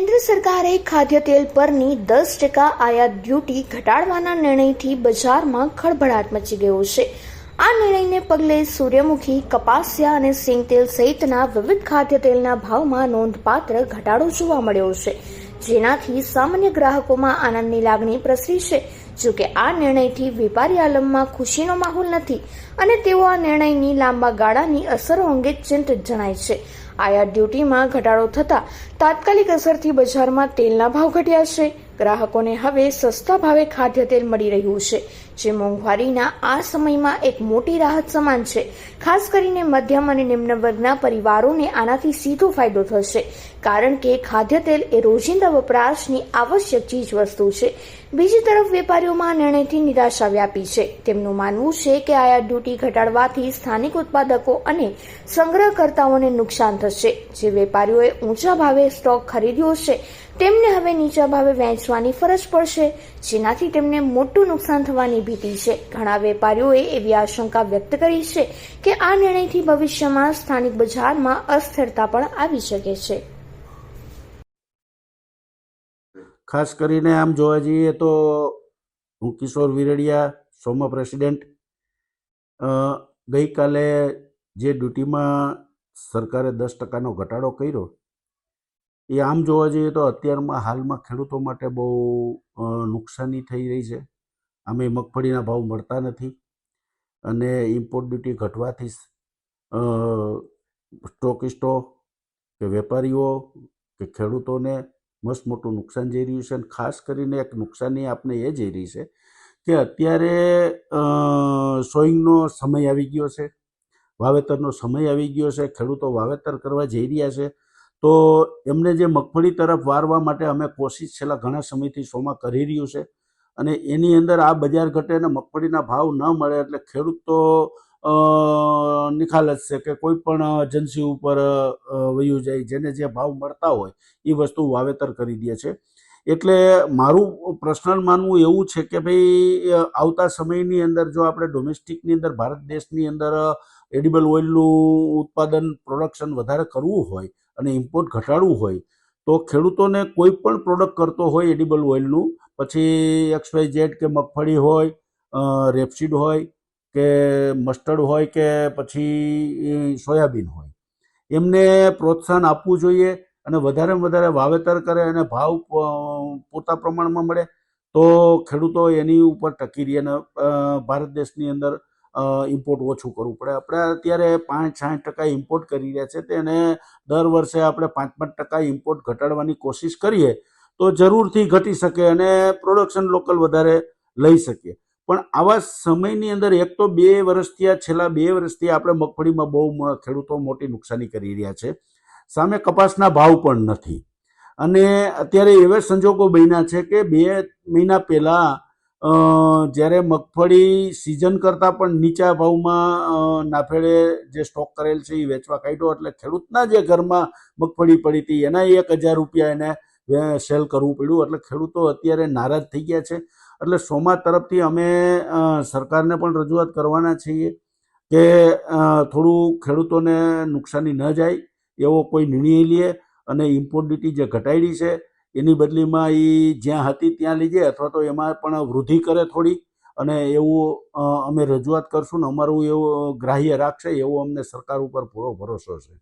કેન્દ્ર સરકારે ખાદ્ય તેલ પરની દસ ટકા આયાત ડ્યુટી ઘટાડવાના નિર્ણયથી બજારમાં ખળભળાટ મચી ગયો છે. આ નિર્ણયને પગલે સૂર્યમુખી, કપાસિયા અને સિંગ તેલ સહિતના વિવિધ ખાદ્ય તેલના ભાવમાં નોંધપાત્ર ઘટાડો જોવા મળ્યો છે, જેનાથી સામાન્ય ગ્રાહકોમાં આનંદની લાગણી પ્રસરી છે. જોકે આ નિર્ણયથી વેપારી આલમમાં ખુશીનો માહોલ નથી અને તેઓ આ નિર્ણયની લાંબા ગાળાની અસરો અંગે ચિંતિત જણાય છે. આયાત ડ્યુટીમાં ઘટાડો થતાં તાત્કાલિક અસરથી બજારમાં તેલના ભાવ ઘટ્યા છે. ગ્રાહકોને હવે સસ્તા ભાવે ખાદ્ય તેલ મળી રહ્યું છે, જે મોંઘવારીના આ સમયમાં એક મોટી રાહત સમાન છે. ખાસ કરીને મધ્યમ અને નિમ્ન વર્ગના પરિવારોને આનાથી સીધો ફાયદો થશે, કારણ કે ખાદ્ય તેલ એ રોજિંદા વપરાશની આવશ્યક ચીજ વસ્તુ છે. બીજી તરફ વેપારીઓમાં નિર્ણયથી નિરાશા વ્યાપી છે. તેમનું માનવું છે કે આયાત ડ્યુટી ઘટાડવાથી સ્થાનિક ઉત્પાદકો અને સંગ્રહકર્તાઓને નુકસાન થશે. જે વેપારીઓએ ઊંચા ભાવે સ્ટોક ખરીદ્યો છે, તેમને હવે નીચા ભાવે વેચવાની ફરજ પડશે, જેનાથી તેમને મોટું નુકસાન થવાની ભીતિ છે. ઘણા વેપારીઓએ એવી આશંકા વ્યક્ત કરી છે કે આ નિર્ણયથી ભવિષ્યમાં સ્થાનિક બજારમાં અસ્થિરતા પણ આવી શકે છે. ખાસ કરીને આમ જોવા જઈએ તો હું કિશોર વિરડિયા સોમા પ્રેસિડેન્ટ ગઈકાલે જે ડ્યુટીમાં સરકારે દસ ટકાનો ઘટાડો કર્યો એ આમ જોવા જઈએ તો અત્યારમાં હાલમાં ખેડૂતો માટે બહુ નુકસાની થઈ રહી છે. આમે મગફળીના ભાવ મળતા નથી અને ઇમ્પોર્ટ ડ્યુટી ઘટવાથી સ્ટોકિસ્ટો કે વેપારીઓ કે ખેડૂતોને મસ્ત મોટું નુકસાન જઈ રહ્યું છે અને ખાસ કરીને એક નુકસાની આપને એ જઈ રહી છે કે અત્યારે સોઈંગનો સમય આવી ગયો છે, વાવેતરનો સમય આવી ગયો છે, ખેડૂતો વાવેતર કરવા જઈ રહ્યા છે. તો એમને જે મગફળી તરફ વારવા માટે અમે કોશિશ છેલ્લા ઘણા સમયથી શોમાં કરી રહ્યું છે. અને એની અંદર આ બજાર ઘટે અને મગફળીના ભાવ ન મળે એટલે ખેડૂત તો નિખાલ નિખાલસ છે કે કોઈ પણ એજન્સી ઉપર વયું જાય, જેને જે ભાવ મળતા હોય એ વસ્તુ વાવેતર કરી દે છે. એટલે મારું પર્સનલ માનવું એવું છે કે ભાઈ આવતા સમયની અંદર જો આપણે ડોમેસ્ટિકની અંદર ભારત દેશની અંદર એડિબલ ઓઇલનું ઉત્પાદન, પ્રોડક્શન વધારે કરવું હોય અને ઇમ્પોર્ટ ઘટાડવું હોય, તો ખેડૂતોને કોઈ પણ પ્રોડક્ટ કરતો હોય એડિબલ ઓઇલનું પછી એક્સ વાય ઝેડ કે મગફળી હોય રેપસીડ હોય, કે મસ્ટર્ડ હોય, કે પછી સોયાબીન હોય. એમને પ્રોત્સાહન આપવું જોઈએ અને વધારેમાં વધારે વાવેતર કરે અને ભાવ પૂરતા પ્રમાણમાં મળે, તો ખેડૂતો એની ઉપર ટકી રહે અને ભારત દેશની અંદર ઇમ્પોર્ટ ઓછું કરવું પડે. આપણે અત્યારે પાંચ સાઠ ટકા ઇમ્પોર્ટ કરી રહ્યા છે, તેને દર વર્ષે આપણે પાંચ પાંચ ટકા ઇમ્પોર્ટ ઘટાડવાની કોશિશ કરીએ તો જરૂરથી ઘટી શકે અને પ્રોડક્શન લોકલ વધારે લઈ શકીએ. પણ આવા સમયની અંદર એક તો બે વર્ષથી આ છેલ્લા બે વર્ષથી આપણે મગફળીમાં બહુ ખેડૂતો મોટી નુકસાની કરી રહ્યા છે. સામે કપાસના ભાવ પણ નથી. અને અત્યારે એવા સંજોગો બન્યા છે કે બે મહિના પહેલાં જ્યારે મગફળી સિઝન કરતાં પણ નીચા ભાવમાં નાફેડે જે સ્ટોક કરેલ છે એ વેચવા કાઢ્યો. એટલે ખેડૂતના જે ઘરમાં મગફળી પડી હતી એના એક હજાર રૂપિયા એને સેલ કરવું પડ્યું. એટલે ખેડૂતો અત્યારે નારાજ થઈ ગયા છે. એટલે સોમા તરફથી અમે સરકારને પણ રજૂઆત કરવાના છીએ કે થોડું ખેડૂતોને નુકસાની ન જાય એવો કોઈ નિર્ણય લે અને ઇમ્પોર્ટ ડ્યુટી જે ઘટાડી છે એની બદલીમાં એ જ્યાં હતી ત્યાં લઈ જાય અથવા તો એમાં પણ વૃદ્ધિ કરે થોડી અને એવું અમે રજૂઆત કરશું ને અમારું એવું ગ્રાહ્ય રાખશે, એવો અમને સરકાર ઉપર પૂરો ભરોસો છે.